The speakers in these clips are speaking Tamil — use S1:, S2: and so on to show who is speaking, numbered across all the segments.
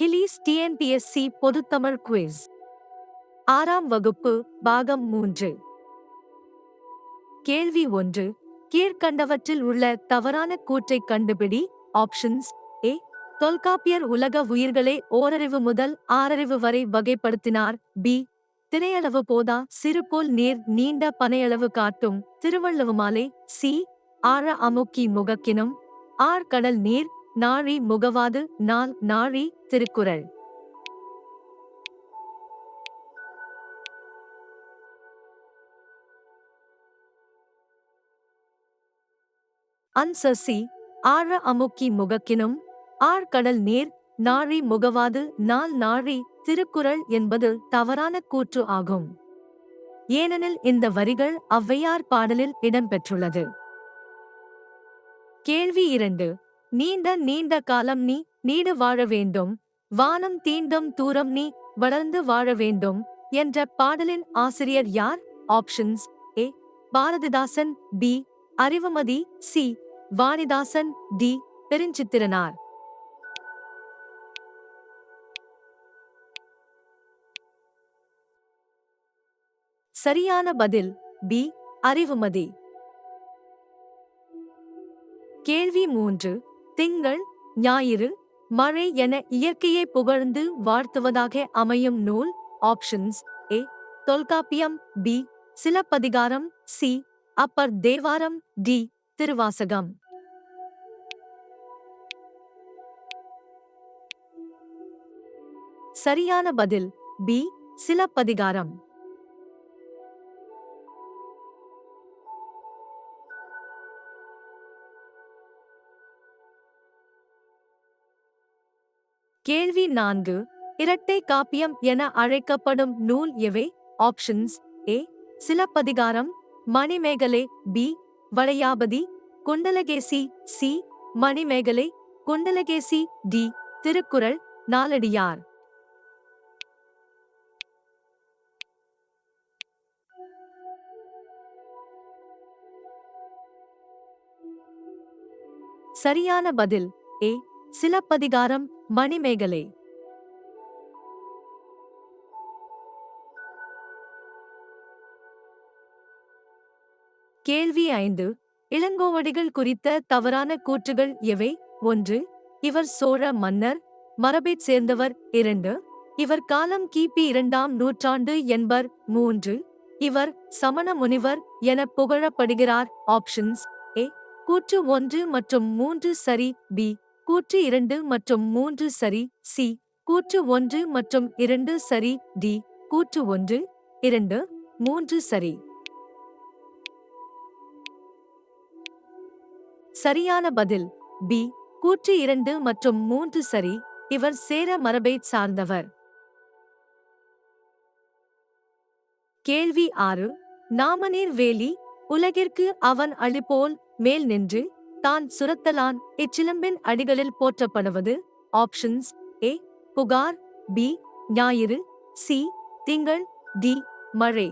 S1: ஹிலீஸ் டிஎன்பிஎஸ்சி பொதுத்தமிழ் குவிஸ் ஆறாம் வகுப்பு பாகம் மூன்று. கேள்வி ஒன்று. கீழ்கண்டவற்றில் உள்ள தவறான கூற்றை கண்டுபிடி. ஆப்ஷன்ஸ் ஏ தொல்காப்பியர் உலக உயிர்களை ஓரறிவு முதல் ஆறறிவு வரை வகைப்படுத்தினார். பி திரையளவு போதா சிறுபோல் நீர் நீண்ட பனையளவு காட்டும். திருவள்ளுவமாலை சி ஆழ அமுக்கி முகக்கினும். ஆர் கடல் நீர் நாழி முகவாது நாள் நாழி திருக்குறள். அன்சசி ஆழ அமுக்கி முகக்கினும் ஆழ்கடல் நீர் நாழி முகவாது நாள் நாழி திருக்குறள் என்பது தவறான கூற்று ஆகும். ஏனெனில் இந்த வரிகள் ஔவையார் பாடலில் இடம்பெற்றுள்ளது. கேள்வி இரண்டு நீண்ட நீண்ட காலம் நீ நீடு வாழ வேண்டும். வானம் தீண்டும் தூரம் நீ வளர்ந்து வாழ வேண்டும் என்ற பாடலின் ஆசிரியர் யார்? Options A. Bharathidasan B. Arivumathi C. Vanidasan D. Perunchithiranar. சரியான பதில் பி. அறிவுமதி. கேள்வி மூன்று. திங்கள் ஞாயிறு மழை என இயற்கையை புகழ்ந்து வாழ்த்துவதாக அமையும் நூல் options A Tolkappiyam B Silappathikaram C Appar Thevaram D Thiruvasagam. சரியான பதில் பி சிலப்பதிகாரம். கேள்வி நான்கு. இரட்டை காப்பியம் என அழைக்கப்படும் நூல் எவை? Options A. Silappathikaram. Manimegalai B. Valayapathi. Kundalakesi C. Manimegalai. Kundalakesi D. Thirukkural Naladiyar. சரியான பதில் ஏ. சிலப்பதிகாரம் மணிமேகலை. கேள்வி ஐந்து. இளங்கோவடிகள் குறித்த தவறான கூற்றுகள் எவை? ஒன்று இவர் சோழ மன்னர் மரபைச் சேர்ந்தவர். இரண்டு இவர் காலம் கிபி இரண்டாம் நூற்றாண்டு என்பர். மூன்று இவர் சமண முனிவர் என புகழப்படுகிறார். ஆப்ஷன்ஸ் ஏ கூற்று ஒன்று மற்றும் மூன்று சரி பி கூற்று இரண்டு மற்றும் மூன்று சரி சி. கூற்று ஒன்று மற்றும் இரண்டு சரி டி. கூற்று ஒன்று இரண்டு மூன்று சரி. சரியான பதில் பி. கூற்று இரண்டு மற்றும் மூன்று சரி இவர் சேர மரபைச் சார்ந்தவர். கேள்வி ஆறு நாமநீர் வேலி உலகிற்கு அவன் அழிபோல் மேல் நின்று தான் சுரத்தலான் இச்சிலம்பின் அடிகளில் போற்றப்படுவது? ஆப்ஷன்ஸ் ஏ புகார் பி ஞாயிறு சி திங்கள் டி மழை.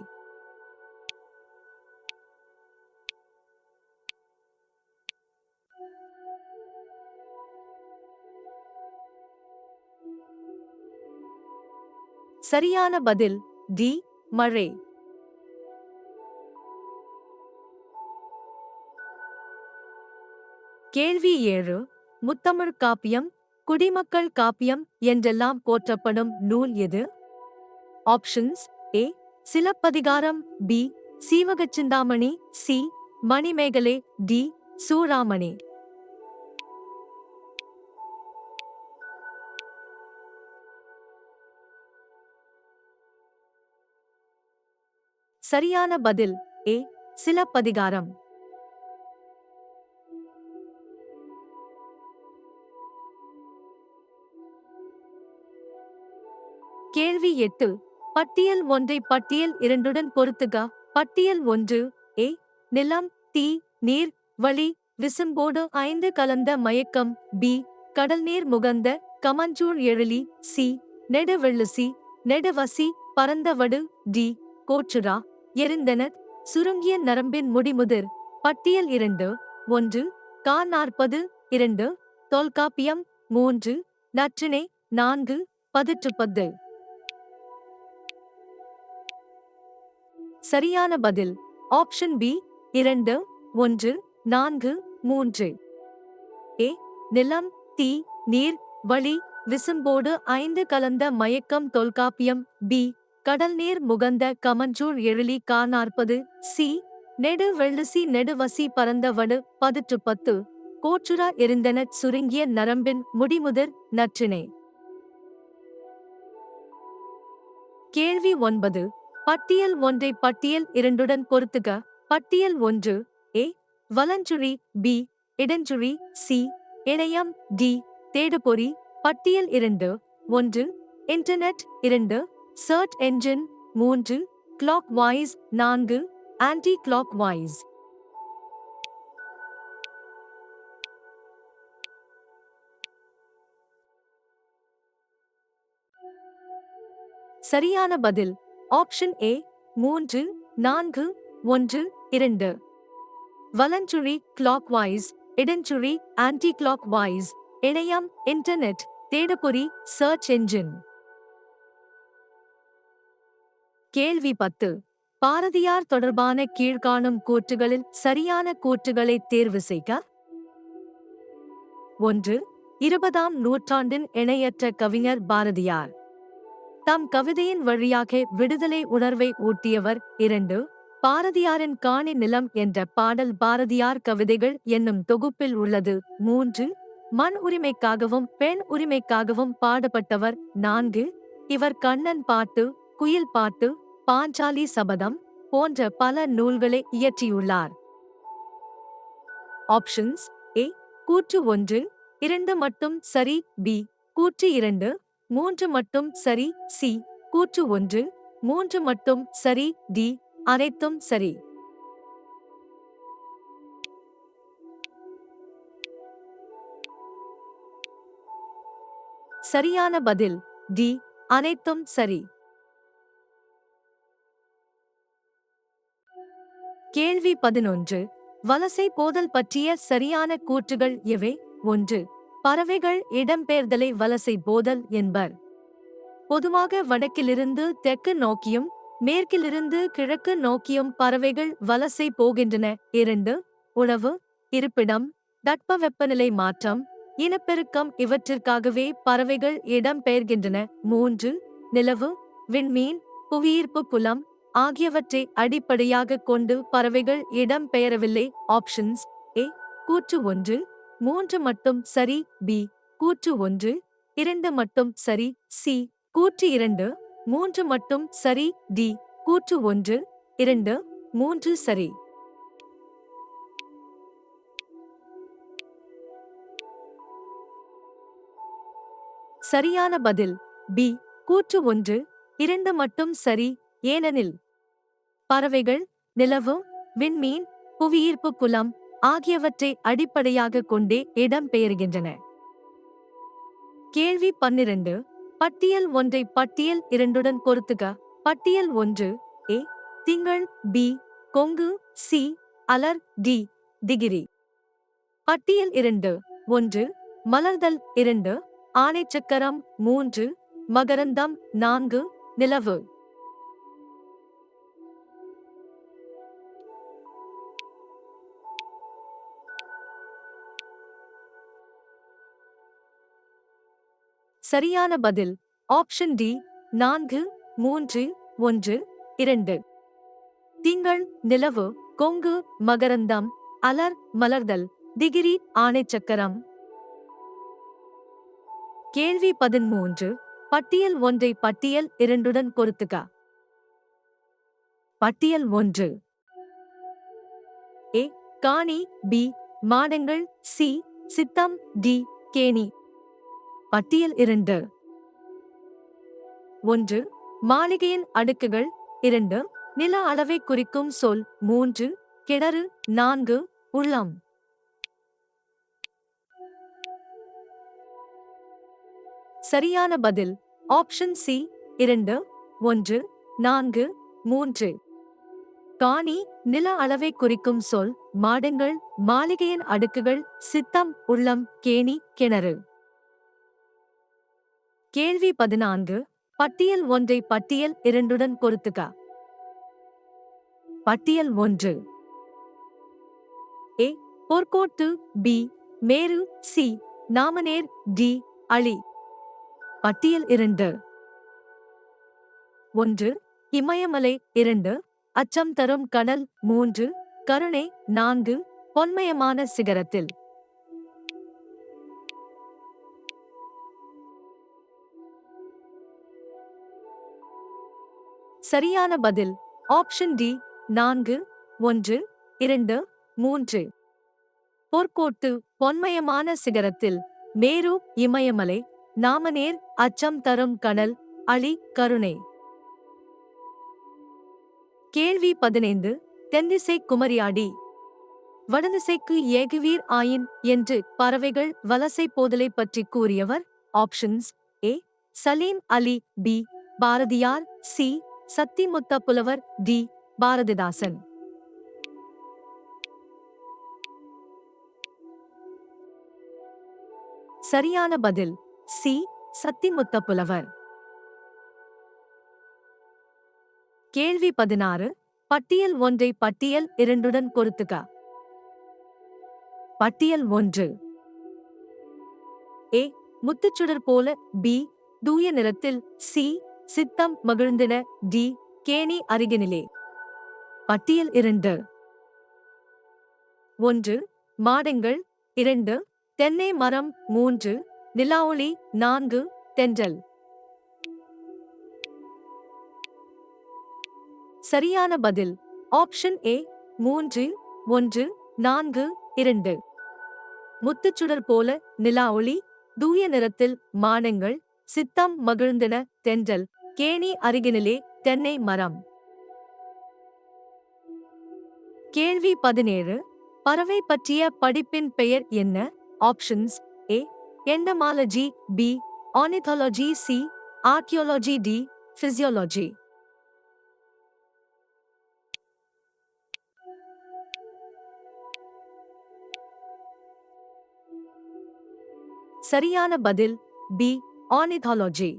S1: சரியான பதில் டி மழை. கேள்வி ஏழு முத்தமிழ் காப்பியம் குடிமக்கள் காப்பியம் என்றெல்லாம் போற்றப்படும் நூல் எது? Options A Silappathikaram B Seevaka Chinthamani C Manimegalai D Choolamani சரியான பதில் ஏ சிலப்பதிகாரம். கேள்வி எட்டு. பட்டியல் ஒன்றை பட்டியல் இரண்டுடன் பொருத்துக. பட்டியல் ஒன்று. ஏ. நிலம் தீ நீர் வழி விசும்போடு ஐந்து கலந்த மயக்கம். பி. கடல் நீர் முகந்த கமஞ்சூழ் எழிலி. சி. நெடுவெள்ளுசி நெடுவசி பரந்தவடு. டி. கோச்சுரா எரிந்தனர் சுருங்கிய நரம்பின் முடிமுதிர். பட்டியல் இரண்டு. ஒன்று. கா நாற்பது. இரண்டு. தொல்காப்பியம். மூன்று. நற்றினை நான்கு. பதிற்று சரியான பதில். ஆப்ஷன் பி இரண்டு ஒன்று நான்கு மூன்று. ஏ நிலம் தீ நீர் வழி விசும்போடு ஐந்து கலந்த மயக்கம் தொல்காப்பியம். பி கடல் நீர் முகந்த கமஞ்சூர் எழிலி கா நாற்பது சி நெடு வெள்ளுசி நெடுவசி பரந்த வடு பதிற்று பத்து கோற்றுரா எரிந்தனச் சுருங்கிய நரம்பின் முடிமுதிர் நற்றினை. கேள்வி ஒன்பது. பட்டியல் ஒன்றை பட்டியல் இரண்டுடன் பொருத்துக. பட்டியல் ஒன்று ஏ வலஞ்சுழி பி இடஞ்சுழி சி இணையம் டி தேடுபொறி. பட்டியல் இரண்டு ஒன்று இன்டர்நெட் இரண்டு சர்ச் என்ஜின் மூன்று கிளாக் வாய்ஸ் நான்கு ஆன்டி கிளாக் வாய்ஸ் சரியான பதில். ஆப்ஷன் ஏ மூன்று நான்கு ஒன்று இரண்டு. வலஞ்சுழி கிளாக் வாய்ஸ் இடஞ்சுழி ஆன்டி கிளாக் வாய்ஸ் இணையம் இன்டர்நெட் தேடப்பொறி சர்ச் என்ஜின் கேள்வி பத்து. பாரதியார் தொடர்பான கீழ்காணும் கூற்றுகளில் சரியான கூற்றுகளை தேர்வு செய்க. ஒன்று இருபதாம் நூற்றாண்டின் இணையற்ற கவிஞர் பாரதியார். தம் கவிதையின் வழியாக விடுதலை உணர்வை ஊட்டியவர் இரண்டு பாரதியாரின் காணி நிலம் என்ற பாடல் பாரதியார் கவிதைகள் என்னும் தொகுப்பில் உள்ளது. மூன்று மண் உரிமைக்காகவும் பெண் உரிமைக்காகவும் பாடப்பட்டவர் நான்கு இவர் கண்ணன் பாட்டு குயில் பாட்டு பாஞ்சாலி சபதம் போன்ற பல நூல்களை இயற்றியுள்ளார். ஆப்ஷன்ஸ் ஏ கூற்று ஒன்று இரண்டு மட்டும் சரி பி கூற்று இரண்டு மூன்று மட்டும் சரி சி. கூற்று ஒன்று. மூன்று மட்டும் சரி டி. அனைத்தும் சரி. சரியான பதில் டி. அனைத்தும் சரி. கேள்வி பதினொன்று. வலசை போதல் பற்றிய சரியான கூற்றுகள் எவை? ஒன்று. பறவைகள் இடம்பெயர்தலை வலசை போதல் என்பர். பொதுவாக வடக்கிலிருந்து தெற்கு நோக்கியும் மேற்கிலிருந்து கிழக்கு நோக்கியும் பறவைகள் வலசை போகின்றன. இரண்டு உணவு இருப்பிடம் தட்பவெப்பநிலை மாற்றம் இனப்பெருக்கம் இவற்றிற்காகவே பறவைகள் இடம்பெயர்கின்றன. மூன்று நிலவு விண்மீன் புவியீர்ப்பு புலம் ஆகியவற்றை அடிப்படையாக கொண்டு பறவைகள் இடம்பெயரவில்லை. ஆப்ஷன்ஸ் ஏ கூற்று ஒன்று மூன்று மட்டும் சரி பி. கூற்று ஒன்று இரண்டு மட்டும் சரி சி. கூற்று இரண்டு மூன்று மட்டும் சரி டி. கூற்று ஒன்று இரண்டு மூன்று சரி. சரியான பதில் பி. கூற்று ஒன்று இரண்டு மட்டும் சரி ஏனெனில் பறவைகள் நிலவு விண்மீன் புவியீர்ப்பு புலம் ஆகியவற்றை அடிப்படையாக கொண்டே இடம்பெயர்கின்றன கேள்வி பன்னிரண்டு. பட்டியல் ஒன்றை பட்டியல் இரண்டுடன் பொருத்துக. பட்டியல் ஒன்று ஏ திங்கள் பி கொங்கு சி அலர் டி டிகிரி. பட்டியல் இரண்டு ஒன்று மலர்தல் இரண்டு ஆணைச்சக்கரம் மூன்று மகரந்தம் நான்கு நிலவு. சரியான பதில். ஆப்ஷன் டி நான்கு மூன்று ஒன்று இரண்டு. திங்கள் நிலவு கொங்கு மகரந்தம் அலர் மலர்தல் டிகிரி ஆணைச்சக்கரம் கேள்வி பதிமூன்று பட்டியல் ஒன்றை பட்டியல் இரண்டுடன் பொருத்துக பட்டியல் ஒன்று. ஏ காணி பி மாடங்கள் சி சித்தம் டி கேணி. பட்டியல் இரண்டு. ஒன்று மாளிகையின் அடுக்குகள் இரண்டு நில அளவை குறிக்கும் சொல் மூன்று கிணறு நான்கு உள்ளம். சரியான பதில். ஆப்ஷன் சி இரண்டு ஒன்று நான்கு மூன்று. காணி நில அளவை குறிக்கும் சொல் மாடங்கள் மாளிகையின் அடுக்குகள் சித்தம் உள்ளம் கேணி கிணறு. கேள்வி பதினான்கு. பட்டியல் ஒன்றை பட்டியல் இரண்டுடன் பொருத்துக. பட்டியல் ஒன்று. ஏ. பொற்கோட்டு பி. மேரு. சி. நாமநேர். டி. அழி. பட்டியல் இரண்டு. ஒன்று. இமயமலை இரண்டு. அச்சம் தரும் கடல் மூன்று. கருணை நான்கு. பொன்மயமான சிகரத்தில். சரியான பதில். ஆப்ஷன் டி நான்கு ஒன்று இரண்டு மூன்று. பொற்கோட்டு பொன்மயமான சிகரத்தில் மேரு இமயமலை நாமநேர் அச்சம் தரும் கனல் அழி கருணை. கேள்வி பதினைந்து தென்திசை குமரியாடி. வடதிசைக்கு ஏகுவீர் ஆயின் என்று பறவைகள் வலசை போதலை பற்றி கூறியவர் options A Salim Ali B Bharathiyar C Sathimutha Pulavar D. Bharathidasan. சரியான பதில் சி. சத்திமுத்த புலவர். கேள்வி பதினாறு பட்டியல் ஒன்றை பட்டியல் இரண்டுடன் பொருத்துக பட்டியல் ஒன்று. ஏ. முத்துச்சுடர் போல பி. தூய நிறத்தில் சி. சித்தம் மகிழ்ந்தின டி. கேணி அருகினிலே. பட்டியல் இரண்டு. ஒன்று மாடங்கள். இரண்டு தென்னை மரம். மூன்று நிலாவொளி. நான்கு தென்றல். சரியான பதில். ஆப்ஷன் ஏ மூன்று ஒன்று நான்கு இரண்டு. முத்துச்சுடர் போல நிலா ஒளி தூய நிறத்தில் மானங்கள் சித்தம் மகிழ்ந்தன தென்றல். கேணி அருகினிலே தென்னை மரம். கேள்வி பதினேழு. பறவை பற்றிய படிப்பின் பெயர் என்ன? Options A entomology B ornithology C archaeology D physiology சரியான பதில் பி ஆனிதாலஜி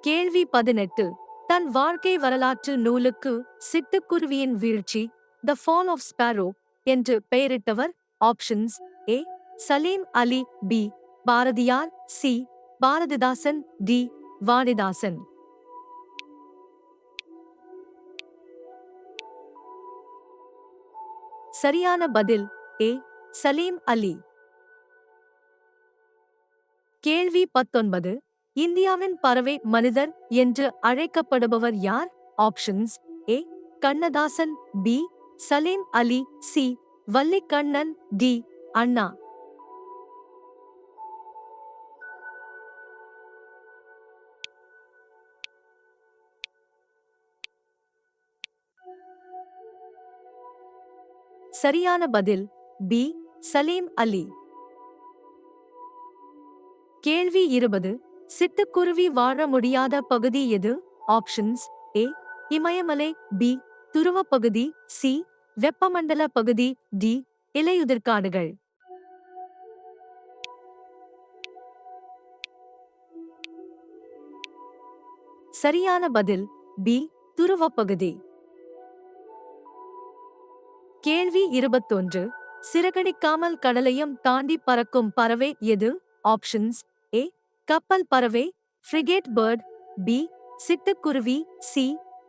S1: கேள்வி பதினெட்டு. தன் வாழ்க்கை வரலாற்று நூலுக்கு சிட்டுக்குருவியின் வீழ்ச்சி த ஃபால் ஆஃப் ஸ்பாரோ என்று பெயரிட்டவர் options A Salim Ali B Bharathiyar C Bharathidasan D Vanidasan. சரியான பதில் ஏ சலீம் அலி. கேள்வி பத்தொன்பது. இந்தியாவின் பறவை மனிதர் என்று அழைக்கப்படுபவர் யார்? Options A. Kannadasan B. Salim Ali C. Vallikannan D. Anna. சரியான பதில் பி. சலீம் அலி. கேள்வி இருபது. சிட்டுக்குருவி வாழ முடியாத பகுதி எது? ஆப்ஷன்ஸ் ஏ இமயமலை பி துருவ பகுதி சி வெப்பமண்டல பகுதி டி இலையுதிர்காடுகள் சரியான பதில் பி துருவ பகுதி. கேள்வி இருபத்தொன்று சிறகடிக்காமல் கடலையும் தாண்டி பறக்கும் பறவை எது? ஆப்ஷன்ஸ் கப்பல் பறவை ஃப்ரிகேட் பேர்ட் பி சிட்டுக்குருவி சி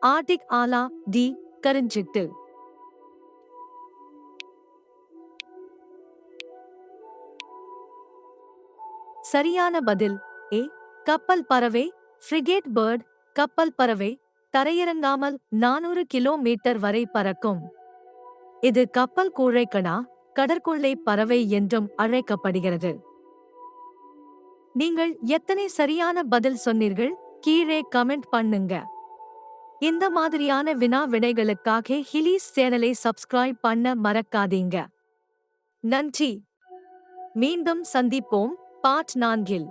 S1: ஆர்டிக் ஆலா டி கருஞ்சிட்டு. சரியான பதில் ஏ கப்பல் பறவை ஃப்ரிகேட் பேர்ட் கப்பல் பறவை தரையிறங்காமல் நானூறு கிலோமீட்டர் வரை பறக்கும். இது கப்பல் கூழைக்கடா கடற்கொள்ளை பறவை என்றும் அழைக்கப்படுகிறது. நீங்கள் எத்தனை சரியான பதில் சொன்னீர்கள்? கீழே கமெண்ட் பண்ணுங்க. இந்த மாதிரியான வினா விடைகளுக்காக ஹிலீஸ் சேனலை சப்ஸ்கிரைப் பண்ண மறக்காதீங்க. நன்றி. மீண்டும் சந்திப்போம். பாட் நான்கில்.